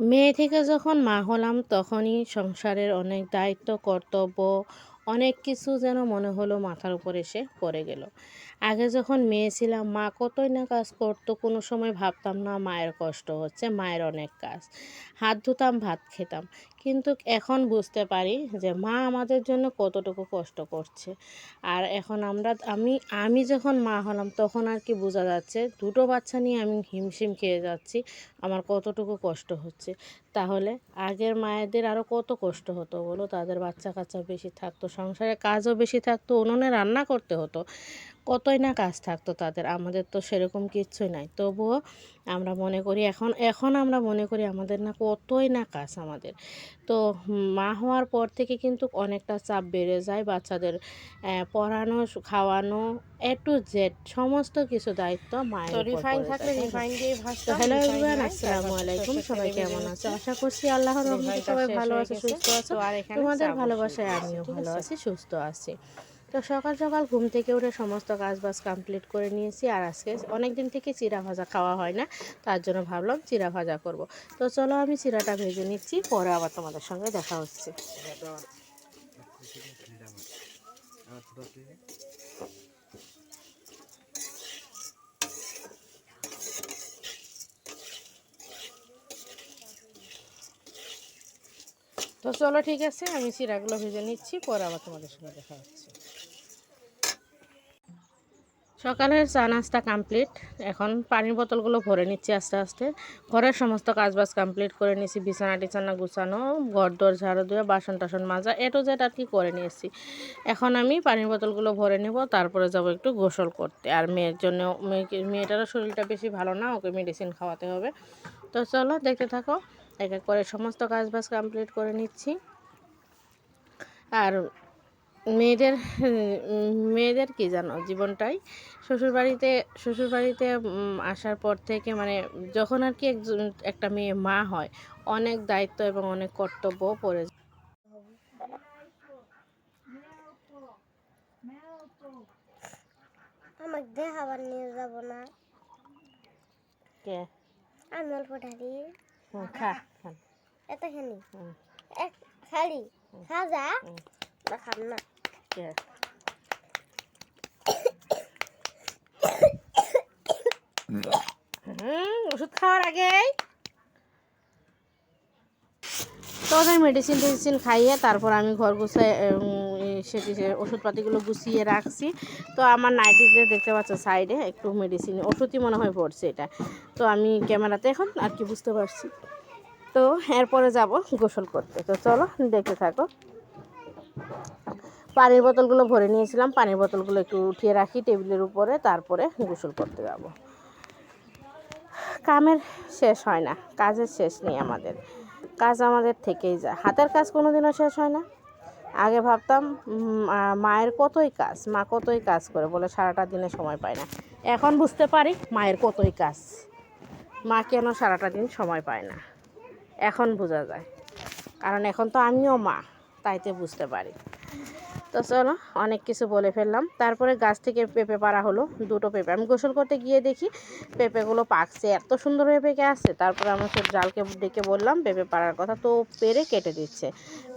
মেয়ে থেকে যখন মা হলাম, তখনই সংসারের অনেক দায়িত্ব, কর্তব্য, অনেক কিছু যেন মনে হলো মাথার উপর এসে পড়ে গেল। আগে যখন মেয়ে ছিলাম, মা কতই না কাজ করতো, কোনো সময় ভাবতাম না মায়ের কষ্ট হচ্ছে, মায়ের অনেক কাজ। হাত ধুতাম, ভাত খেতাম। কিন্তু এখন বুঝতে পারি যে মা আমাদের জন্য কতটুকু কষ্ট করছে। আর এখন আমরা, আমি আমি যখন মা হলাম, তখন আর কি বোঝা যাচ্ছে, দুটো বাচ্চা নিয়ে আমি হিমশিম খেয়ে যাচ্ছি। আমার কতটুকু কষ্ট হচ্ছে। তাহলে আগের মায়েদের আরও কত কষ্ট হতো বলো? তাদের বাচ্চা কাচ্চা বেশি থাকতো, সংসারে কাজও বেশি থাকতো, উনুনে রান্না করতে হতো। কতই না কাজ থাকতো তাদের, আমাদের তো সেরকম কিচ্ছুই নাই। তবুও আমরা মনে করি এখন এখন আমরা মনে করি আমাদের না কতই না কাজ আমাদের। তো মা হওয়ার পর থেকে কিন্তু অনেকটা চাপ বেড়ে যায় বাচ্চাদের পড়ানো, খাওয়ানো এ টু জেড সমস্ত কিছু দায়িত্ব মায়ের তো উপর রিফাইন থাকলে রিফাইন দিয়ে তো হ্যালো এভরিওয়ান আসসালামু আলাইকুম সবাই কেমন আছো আশা করছি আল্লাহর রহমতে সবাই ভালো আছো সুস্থ আছো। তো আর এখানে তোমাদের ভালোবাসায় আমিও ভালো আছি? সুস্থ আছি। তো সকাল সকাল ঘুম থেকে উঠে সমস্ত কাজ বাজ কমপ্লিট করে নিয়েছি আর আজকে অনেক দিন থেকে চিরা ভাজা খাওয়া হয় না তার জন্য ভাবলাম চিরা ভাজা করব। তো চলো আমি চিরাটা ভেজে নিচ্ছি পরে আবার তোমাদের সঙ্গে দেখা হচ্ছে। তো চলো ঠিক আছে, আমি চিরাগুলো ভেজে নিচ্ছি, পরে আবার তোমাদের সঙ্গে দেখা হচ্ছে। সকালের চা নাস্তা কমপ্লিট এখন পানির বোতলগুলো ভরে নিচ্ছি আস্তে আস্তে। ঘরের সমস্ত কাজবাজ কমপ্লিট করে নিয়েছি, বিছানা টিছানা গুছানো ঘর দর ঝাড়ু দিয়ে বাসন টাসন মাজা এটো যেটা আর কি করে নিয়েছি। এখন আমি পানির বোতলগুলো ভরে নেব, তারপরে যাব একটু গোসল করতে। আর মেয়ের জন্য মেয়েটারও শরীরটা বেশি ভালো না, ওকে মেডিসিন খাওয়াতে হবে। তো চলো, দেখতে থাকো। এক এক করে সমস্ত কাজবাজ কমপ্লিট করে নিচ্ছি। আর মেয়েদের মেয়েদের কি জানো জীবনটাই? শ্বশুরবাড়িতে শ্বশুরবাড়িতে আসার পর থেকে মানে যখন আর কি একজন একটা মেয়ে মা হয় অনেক দায়িত্ব এবং অনেক কর্তব্য পড়ে যায়। আমাকে নিয়ে যাব না। কে? আমি অল্প ঢালি। খা খান। এত খানি হুম, এক খালি খাজা। না। খান না ওষুধ খাওয়ার আগেই। তো ওদের মেডিসিন টেডিসিন খাইয়ে তারপর আমি ঘর গুছাই সেটি ওষুধপাতিগুলো গুছিয়ে রাখছি। তো আমার নাইটিতে দেখতে পাচ্ছ সাইডে একটু মেডিসিন ওষুধই মনে হয় পড়ছে এটা। তো আমি ক্যামেরাতে এখন আর কি বুঝতে পারছি। তো এরপরে যাব গোসল করতে। তো চলো দেখতে থাকো। পানির বোতলগুলো ভরে নিয়েছিলাম। পানির বোতলগুলো একটু উঠিয়ে রাখি টেবিলের উপরে, তারপরে গোসল করতে যাব। কামের শেষ হয় না, কাজের শেষ নেই আমাদের। কাজ আমাদের থেকেই যায়। হাতের কাজ কোনো দিনও শেষ হয় না। আগে ভাবতাম মায়ের কতই কাজ, মা কতই কাজ করে বলে সারাটা দিনে সময় পায় না। এখন বুঝতে পারি মায়ের কতই কাজ, মা কেন সারাটা দিন সময় পায় না। এখন বোঝা যায়, কারণ এখন তো আমিও মা, তাইতে বুঝতে পারি। তো চলো, অনেক কিছু বলে ফেললাম। তারপরে গাছ থেকে পেঁপে পাড়া হলো, দুটো পেঁপে। আমি গোসল করতে গিয়ে দেখি পেঁপেগুলো পাকছে, এত সুন্দর হয়ে পেকে আসছে। তারপরে সব জালকে ডেকে বললাম, পেঁপে পাড়ার কথা তো পেরে কেটে দিচ্ছে।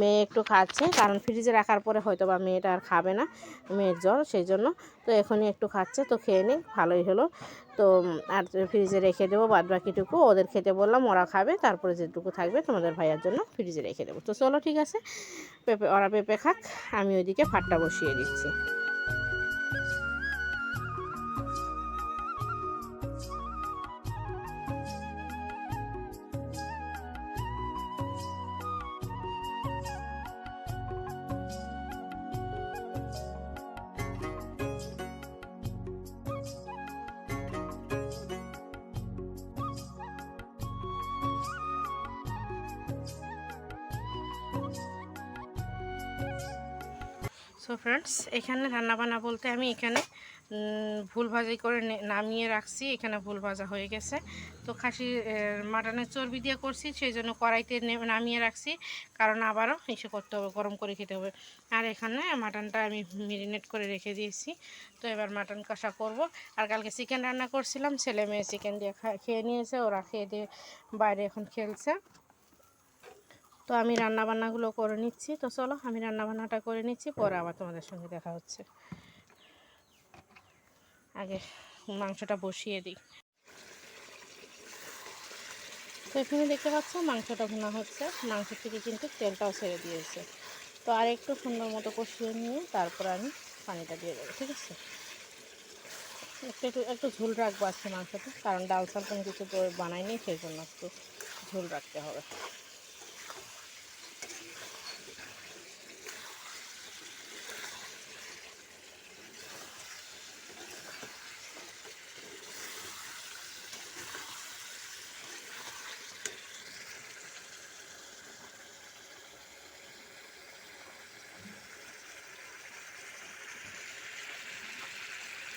মেয়ে একটু খাচ্ছে, কারণ ফ্রিজে রাখার পরে হয়তো বা মেয়েটা আর খাবে না, মেয়ের জ্বর, সেই জন্য। তো এখনই একটু খাচ্ছে, তো খেয়ে নিই ভালোই হলো। তো আর ফ্রিজে রেখে দেবো বাদ বাকিটুকু ওদের খেতে বললাম, ওরা খাবে, তারপরে যেটুকু থাকবে তোমাদের ভাইয়ার জন্য ফ্রিজে রেখে দেবো। তো চলো ঠিক আছে, পেঁপে ওরা পেঁপে খাক, আমি ওইদিকে ভাতটা বসিয়ে দিচ্ছি। সো ফ্রেন্ডস এখানে রান্নাবান্না বলতে আমি এখানে ভুল ভাজি করে নামিয়ে রাখছি। এখানে ভুল ভাজা হয়ে গেছে। তো খাসি মাটনের চর্বি দিয়ে করছি সেই জন্য কড়াইতে নামিয়ে রাখছি। কারণ আবারও এসে করতে হবে, গরম করে খেতে হবে। আর এখানে মাটনটা আমি মেরিনেট করে রেখে দিয়েছি। তো এবার মাটন কষা করব। আর কালকে চিকেন রান্না করছিলাম। ছেলে মেয়ে চিকেন দিয়ে খেয়ে নিয়েছে, ওরা খেয়ে দিয়ে বাইরে এখন খেলছে। তো আমি রান্নাবান্নাগুলো করে নিচ্ছি। তো চলো, আমি রান্নাবান্নাটা করে নিচ্ছি, পরে আবার তোমাদের সঙ্গে দেখা হচ্ছে। আগে মাংসটা বসিয়ে দিই। তো এখানে দেখতে পাচ্ছ, মাংসটা ভুনা হচ্ছে। মাংস থেকে কিন্তু তেলটাও ছেড়ে দিয়েছে। তো আর একটু সুন্দর মতো কষিয়ে নিয়ে তারপর আমি পানিটা দিয়ে দেবো, ঠিক আছে? একটু একটু একটু ঝোল রাখব আজকে মাংসটা, কারণ ডাল সাল কোনো কিছু বানাইনি, সেই জন্য একটু ঝোল রাখতে হবে তো ঘণ্টা বুনতে দিছে না কটা রহ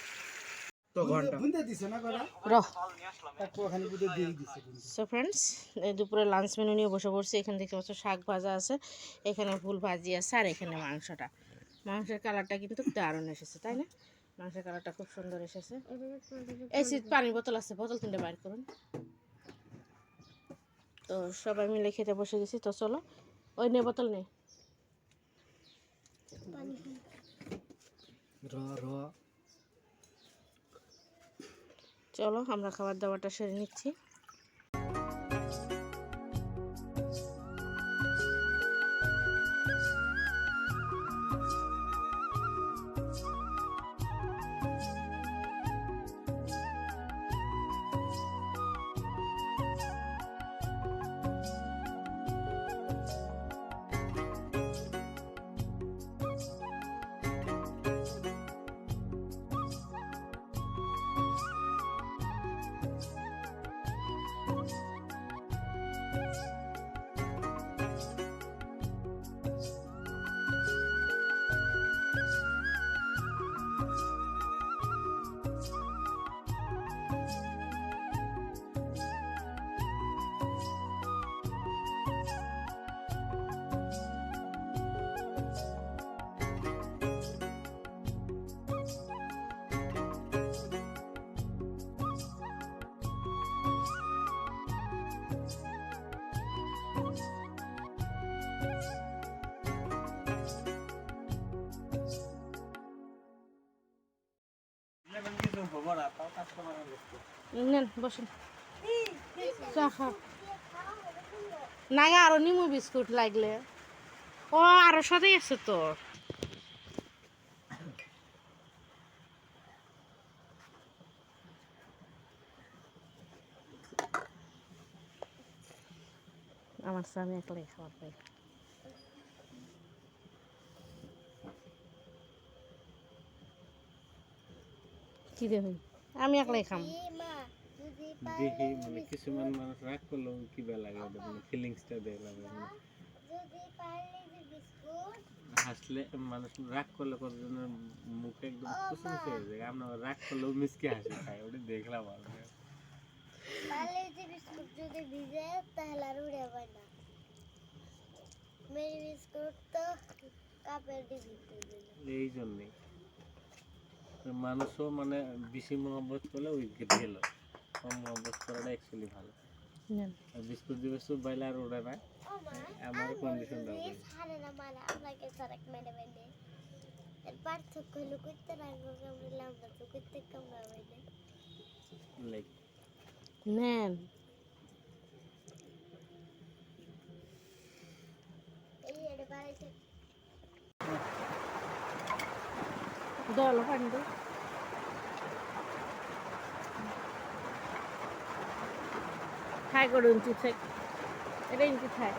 একটু ওখানে বুঝে দিয়ে সো ফ্রেন্ডস দুপুরে লাঞ্চ মেনু নিয়ে বসে পড়ছি। এখানে দেখতে পাচ্ছ শাক ভাজা আছে এখানে ফুল ভাজি আছে আর এখানে মাংসটা। মাংসের কালারটা কিন্তু দারুণ এসেছে তাই না? মাংসের কালারটা খুব সুন্দর এসেছে। এই সিট পানির বোতল আছে বোতল তিনটে বাইর করুন। তো সবাই মিলে খেতে বসে গেছি তো চলো। ওই নে বোতল নে। র র। চলো আমরা খাবার দাবারটা সেরে নিচ্ছি। নেন, বসুন। চা খাও না আরও নিমু বিস্কুট লাগলে। ও, আরও সাথেই আছে তো। আমার স্বামী একলাই খাবার পাই কি আমি একলাই খাম। মা দেখি মানে কিছুমান মানুষ রাগ করলেও কিবা লাগে মানে ফিলিংসটা দেয় লাগে। যদি বিস্কুট হাসলে মানুষ রাগ করলে কতজনের মুখে একদম কুচমুচে হয়ে যায়। আমরা রাগ করলেও মিসকে হাসি খায় ওটা দেখলাম আর পারলে যে বিস্কুট যদি ভিজে তাহলে আর উড়ে পায় না মেরি বিস্কুট তো কাপের ভিতরে দিল এই জন্যই। তো মানুষও মানে বেশি মহব্বত করলে ওই গেল কম মহব্বত করাটা অ্যাকচুয়ালি ভালো। বিস্কুট দিয়ে বিস্কুট বাইলে আর ওড়ে না। আমার কন্ডিশন দাও পার্থক্য হলো করতে রাখব তো করতে কামড়াবে না লাইক নেন এই বাড়িতে দল పండు খাই করুন ইঞ্চি থাক এটা ইঞ্চি থাক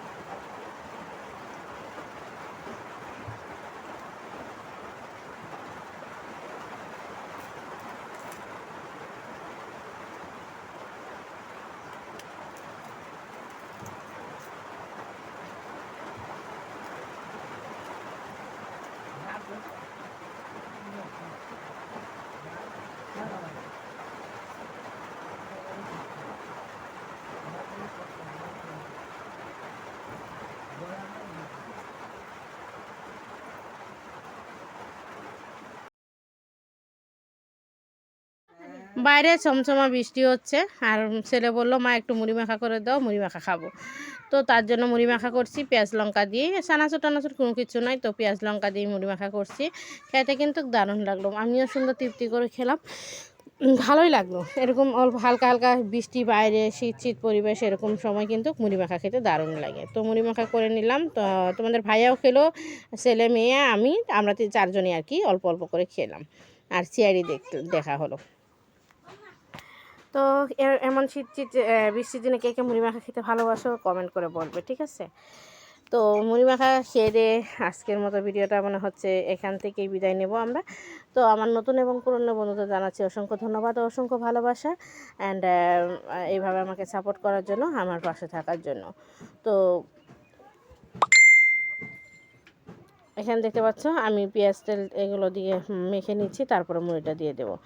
বাইরে চমচমা বৃষ্টি হচ্ছে, আর ছেলে বলল, মা, একটু মুড়ি মাখা করে দাও, মুড়ি মাখা খাব। তো তার জন্য মুড়ি মাখা করছি, পেঁয়াজ লঙ্কা দিয়ে। সানাচুর টানাচুর কোনো কিছু নাই, তো পেঁয়াজ লঙ্কা দিয়ে মুড়ি মাখা করছি। খেতে কিন্তু দারুণ লাগল, আমিও সুন্দর তৃপ্তি করে খেলাম। ভালোই লাগল, এরকম অল্প হালকা হালকা বৃষ্টি, বাইরে শীত শীত পরিবেশ, এরকম সময় কিন্তু মুড়ি মাখা খেতে দারুণ লাগে। তো মুড়ি মাখা করে নিলাম, তো তোমাদের ভাইয়াও খেলো, ছেলে, মেয়ে, আমি, আমরা চারজনই আর কি অল্প অল্প করে খেলাম। আর চেয়ারই দেখতে দেখা হলো। তো এমন শীত শীত বৃষ্টির দিনে কে কে মুড়ি মাখা খেতে ভালোবাসো কমেন্ট করে বলবে, ঠিক আছে? তো মুড়ি মাখা খেয়ে দিয়ে আজকের মতো ভিডিওটা মনে হচ্ছে এখান থেকেই বিদায় নেব আমরা। তো আমার নতুন এবং পুরনো বন্ধুদের জানাচ্ছি অসংখ্য ধন্যবাদ অসংখ্য ভালোবাসা অ্যান্ড এইভাবে আমাকে সাপোর্ট করার জন্য, আমার পাশে থাকার জন্য। তো এখানে দেখতে পাচ্ছ আমি পেঁয়াজ তেল এগুলো দিয়ে মেখে নিচ্ছি, তারপরে মুড়িটা দিয়ে দেবো।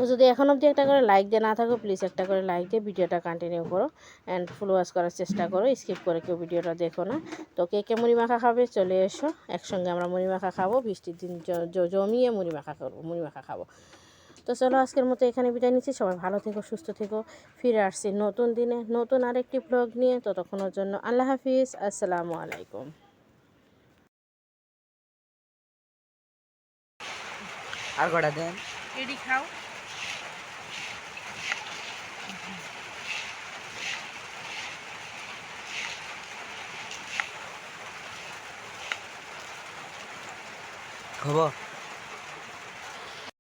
তো যদি এখন অবধি একটা করে লাইক দিয়ে না থাকো প্লিজ একটা করে লাইক দিয়ে ভিডিওটা কন্টিনিউ করো অ্যান্ড ফুল ওয়াশ করার চেষ্টা করো স্কিপ করে কেউ ভিডিওটা দেখো না। তো কে কে মুড়ি মাখা খাবে চলে এসো একসঙ্গে আমরা মুড়ি মাখা খাব বৃষ্টির দিন জমিয়ে মুড়ি মাখা করব মুড়ি মাখা খাব। তো চলো আজকের মতো এখানে বিদায় নিচ্ছি সবাই ভালো থেকো সুস্থ থেকো ফিরে আসছি নতুন দিনে নতুন আরেকটি ব্লগ নিয়ে ততক্ষণের জন্য আল্লাহ হাফিজ আসসালামু আলাইকুম। আর কটা দেন? এডি খাও। খাব